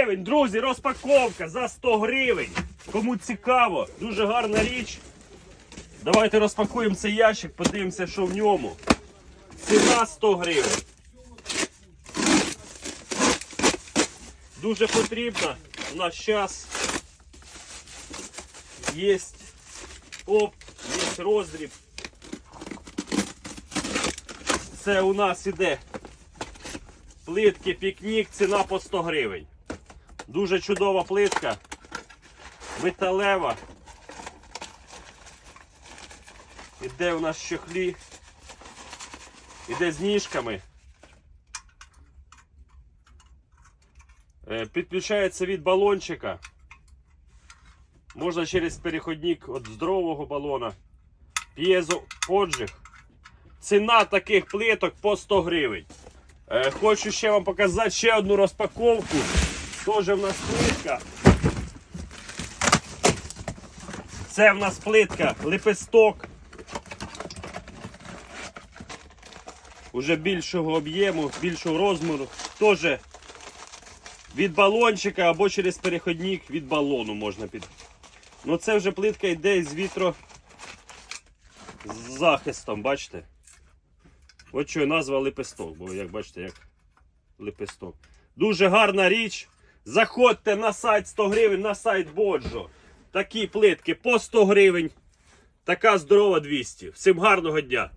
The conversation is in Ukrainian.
гривень. Друзі, розпаковка за 100 гривень. Кому цікаво, дуже гарна річ. Давайте розпакуємо цей ящик, подивимося, що в ньому. Ціна 100 гривень. Дуже потрібна. У нас час є оп, є роздріб. Це у нас іде плитки пікнік, ціна по 100 гривень. Дуже чудова плитка. Металева. Іде у нас в чохлі. Іде з ніжками. Е, Підключається від балончика. Можна через переходник від здорового балона. П'єзо поджиг. Ціна таких плиток по 100 гривень. Е, Хочу ще вам показати ще одну розпаковку. Теж в нас плитка. Це в нас плитка лепесток. Уже більшого об'єму, більшого розміру. Теж від балончика або через переходник від балону можна під. Ну це вже плитка йде з вітро з захистом, бачите? От що назва лепесток, бо як бачите, як лепесток. Дуже гарна річ. Заходьте на сайт 100 гривень, на сайт Боджо. Такі плитки по 100 гривень. Така здорова 200. Всім гарного дня!